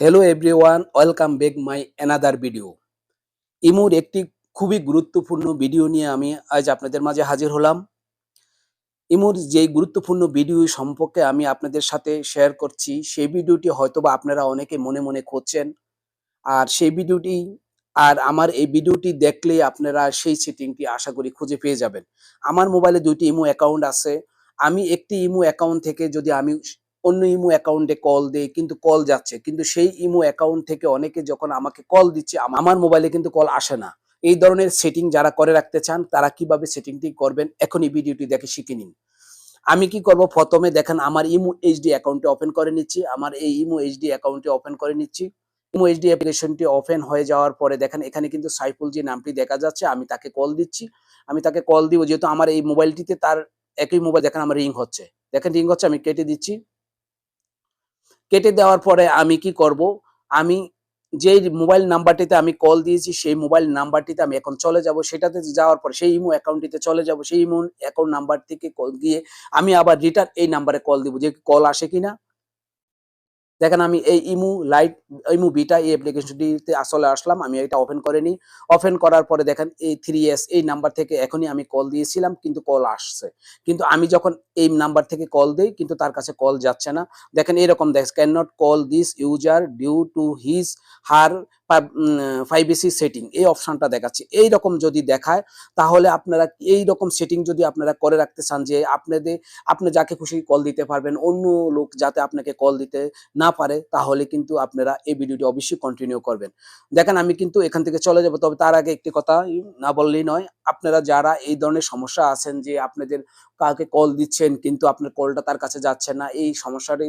Hello everyone welcome back my another video ইমুর একটি খুবই গুরুত্বপূর্ণ ভিডিও নিয়ে আমি আজ আপনাদের মাঝে হাজির হলাম। ইমুর যেই গুরুত্বপূর্ণ ভিডিও সম্পর্কে আমি আপনাদের সাথে শেয়ার করছি, সেই ভিডিওটি হয়তোবা আপনারা অনেকে মনে মনে খুঁজছেন আর সেই ভিডিওটি আর আমার এই ভিডিওটি দেখলে আপনারা সেই সেটিংটি আশা করি খুঁজে পেয়ে যাবেন। আমার মোবাইলে দুইটি ইমো অ্যাকাউন্ট আছে। আমি একটি ইমো অ্যাকাউন্ট থেকে যদি আমি অন্য ইমো অ্যাকাউন্টে কল দেই কিন্তু কল যাচ্ছে। কিন্তু সেই ইমো অ্যাকাউন্ট থেকে অনেকে যখন আমাকে কল দিচ্ছে আমার মোবাইলে কিন্তু কল আসে না। এই ধরনের সেটিং যারা করে রাখতে চান, তারা কীভাবে সেটিংটি করবেন এখন এই ভিডিওটি দেখে শিখে নিন। আমি কি করব? প্রথমে দেখেন, আমার ইমো এইচডি অ্যাকাউন্টে ওপেন করে নিচ্ছি। আমার এই ইমো এইচডি অ্যাকাউন্টে ওপেন করে নিচ্ছি। ইমো এইচডি অ্যাপ্লিকেশনটি ওপেন হয়ে যাওয়ার পরে দেখেন, এখানে কিন্তু সাইফুল যে নামটি দেখা যাচ্ছে, আমি তাকে কল দিচ্ছি। আমি তাকে কল দিব, যেহেতু আমার এই মোবাইলটিতে তার একই মোবাইল দেখেন আমার রিং হচ্ছে। দেখেন রিং হচ্ছে, আমি কেটে দিচ্ছি। কেটে দেওয়ার পরে আমি কি করব? আমি যে মোবাইল নাম্বারটিতে আমি কল দিয়েছি, সেই মোবাইল নাম্বারটিতে আমি এখন চলে যাব। সেটাতে যাওয়ার পর সেই ইমো অ্যাকাউন্টটিতে চলে যাব। সেই ইমো অ্যাকাউন্ট নাম্বার থেকে কল দিয়ে আমি আবার রিটার্ন এই নাম্বারে কল দিব যে কল আসে কিনা। দেখেন আমি এই ইমু লাইট, ইমু বিটা এই অ্যাপ্লিকেশনটিতে আসলে আসলাম, আমি এটা ওপেন করে নিই ওপেন করার পরে দেখেন এই থ্রি এস এই নাম্বার থেকে এখনই আমি কল দিয়েছিলাম, কিন্তু কল আসছে। কিন্তু আমি যখন এই নাম্বার থেকে কল দিই, কিন্তু তার কাছে কল যাচ্ছে না। দেখেন এরকম দেখ can not call this user due to his her five setting এই অপশনটা দেখাচ্ছে। এই রকম যদি দেখায়, তাহলে আপনারা এই রকম সেটিং যদি আপনারা করে রাখতে চান যে আপনাদের, আপনি যাকে খুশি কল দিতে পারবেন, অন্য লোক যাতে আপনাকে কল দিতে না পারে, তাহলে কিন্তু আপনারা এই ভিডিওটি অবশ্যই কন্টিনিউ করবেন। দেখেন, আমি কিন্তু এখান থেকে চলে যাব, তবে তার আগে একটি কথা না বললেই নয়, আপনারা যারা এই ধরনের সমস্যা আছেন যে আপনাদের কাউকে কল দিচ্ছেন, কিন্তু আপনার কলটা তার কাছে যাচ্ছে না, এই সমস্যাটি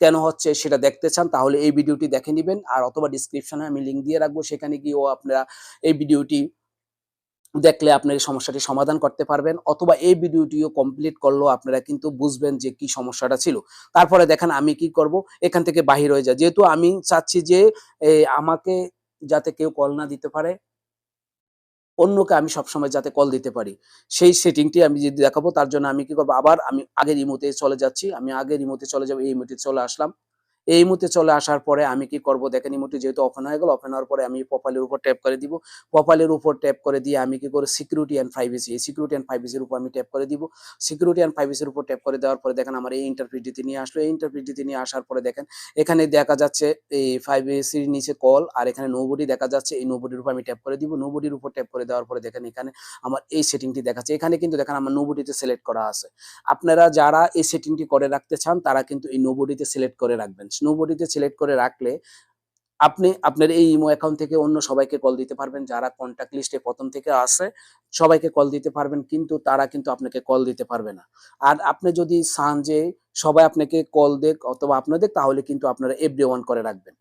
কেন হচ্ছে সেটা দেখতে চান, তাহলে এই ভিডিওটি দেখে নেবেন। আর অথবা ডিসক্রিপশনে আমি লিঙ্ক দিয়ে রাখব, সেখানে গিয়েও আপনারা এই ভিডিওটি দেখলে আপনার সমস্যাটি সমাধান করতে পারবেন। অথবা এই ভিডিওটিও কমপ্লিট করলেও আপনারা কিন্তু বুঝবেন যে কি সমস্যাটা ছিল। তারপরে দেখেন আমি কি করব, এখান থেকে বাহির হয়ে যায় যেহেতু আমি চাচ্ছি যে আমাকে যাতে কেউ কল না দিতে পারে অন্যকে আমি সবসময় যাতে কল দিতে পারি। সেই সেটিংটি আমি যদি দেখাবো, তার জন্য আমি কি করব? আবার আমি আগের ইমোতে চলে যাচ্ছি। আমি আগের ইমোতে চলে যাব, এই ইমোতে চলে আসলাম। এই মুহূর্তে চলে আসার পরে আমি কি করব? দেখেন ইমোটি যেহেতু অফেন হয়ে গেল অফেন হওয়ার পরে আমি প্রোফাইলের উপর ট্যাপ করে দিব। প্রোফাইলের উপর ট্যাপ করে দিয়ে আমি কি করে সিকিউরিটি অ্যান্ড প্রাইভেসি এই সিকিউরিটি অ্যান্ড প্রাইভেসির উপর আমি ট্যাপ করে দিব। সিকিউরিটি অ্যান্ড প্রাইভেসির উপর ট্যাপ করে দেওয়ার পরে দেখেন আমার এই ইন্টারপ্রিটিতে নিয়ে আসলো। এই ইন্টারপ্রিটিতে নিয়ে আসার পরে দেখেন, এখানে দেখা যাচ্ছে এই প্রাইভেসির নিচে কল আর এখানে নোবডি দেখা যাচ্ছে। এই নোবডির উপর আমি ট্যাপ করে দিব। নোবডির উপর ট্যাপ করে দেওয়ার পরে দেখেন এখানে আমার এই সেটিংটি দেখাচ্ছে। এখানে কিন্তু দেখেন আমার নোবডিতে সিলেক্ট করা আছে। আপনারা যারা এই সেটিংটি করে রাখতে চান, তারা কিন্তু এই নোবডিতে সিলেক্ট করে রাখবেন। নোবডিতে সিলেক্ট করে রাখলে আপনি, আপনার এই ইমো অ্যাকাউন্ট থেকে অন্য সবাইকে কল দিতে পারবেন যারা কন্ট্যাক্ট লিস্টে প্রথম থেকে আসে সবাইকে কল দিতে পারবেন কিন্তু তারা কিন্তু আপনাকে কল দিতে পারবে না। আর আপনি যদি চান যে সবাই আপনাকে কল দেখ অথবা আপনাদের তাহলে কিন্তু আপনারা এভরি করে রাখবেন।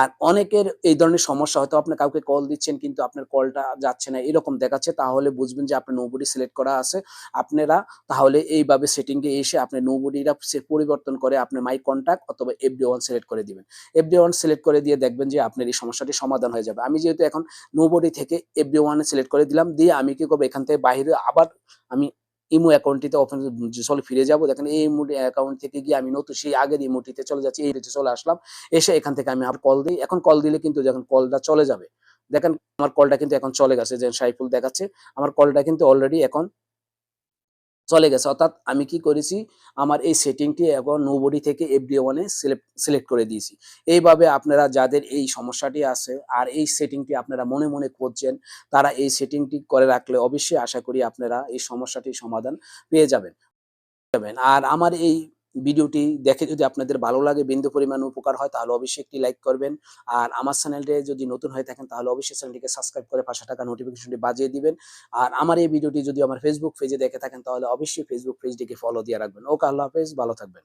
আর অনেকের এই ধরনের সমস্যা হয়তো আপনি কাউকে কল দিচ্ছেন, কিন্তু আপনার কলটা যাচ্ছে না, এরকম দেখাচ্ছে, তাহলে বুঝবেন যে আপনার নোবডি সিলেক্ট করা আছে। আপনারা তাহলে এইভাবে সেটিংয়ে এসে আপনি নোবডিটা পরিবর্তন করে আপনি মাই কন্ট্যাক্ট অথবা এভরি ওয়ান সিলেক্ট করে দিবেন। এফডি ওয়ান সিলেক্ট করে দিয়ে দেখবেন যে আপনার এই সমস্যাটি সমাধান হয়ে যাবে। আমি যেহেতু এখন নোবডি থেকে এফডি ওয়ানে সিলেক্ট করে দিলাম, দিয়ে আমি কি করব? এখান থেকে বাইরে আবার আমি ইমো অ্যাকাউন্টটিতে চলে ফিরে যাব। দেখেন এই ইমো অ্যাকাউন্ট থেকে গিয়ে আমি নতুন, সেই আগের ইমোটিতে চলে যাচ্ছি, এই চলে আসলাম। এসে এখান থেকে আমি আর কল দিই। এখন কল দিলে কিন্তু যখন কলটা চলে যাবে, দেখেন আমার কলটা কিন্তু এখন চলে গেছে যে সাইফুল দেখাচ্ছে। আমার কলটা কিন্তু অলরেডি এখন চলে গেছে। অর্থাৎ আমি কি করেছি? আমার এই সেটিংটি এখন নোবডি থেকে এফডি ওয়ানে সিলেক্ট সিলেক্ট করে দিয়েছি। এইভাবে আপনারা যাদের এই সমস্যাটি আছে আর এই সেটিংটি আপনারা মনে মনে করছেন, তারা এই সেটিংটি করে রাখলে অবশ্যই আশা করি আপনারা এই সমস্যাটির সমাধান পেয়ে যাবেন যাবেন। আর আমার এই ভিডিওটি দেখে যদি আপনাদের ভালো লাগে, বিন্দু পরিমাণ উপকার হয়, তাহলে অবশ্যই একটি লাইক করবেন। আর আমার চ্যানেলটি যদি নতুন হয়ে থাকেন, তাহলে অবশ্যই চ্যানেলটিকে সাবস্ক্রাইব করে পাশে থাকা নোটিফিকেশনটি বাজিয়ে দিবেন। আর আমার এই ভিডিওটি যদি আমার ফেসবুক পেজে দেখে থাকেন, তাহলে অবশ্যই ফেসবুক পেজটিকে ফলো দিয়ে রাখবেন। ওকে, আল্লাহ হাফেজ, ভালো থাকবেন।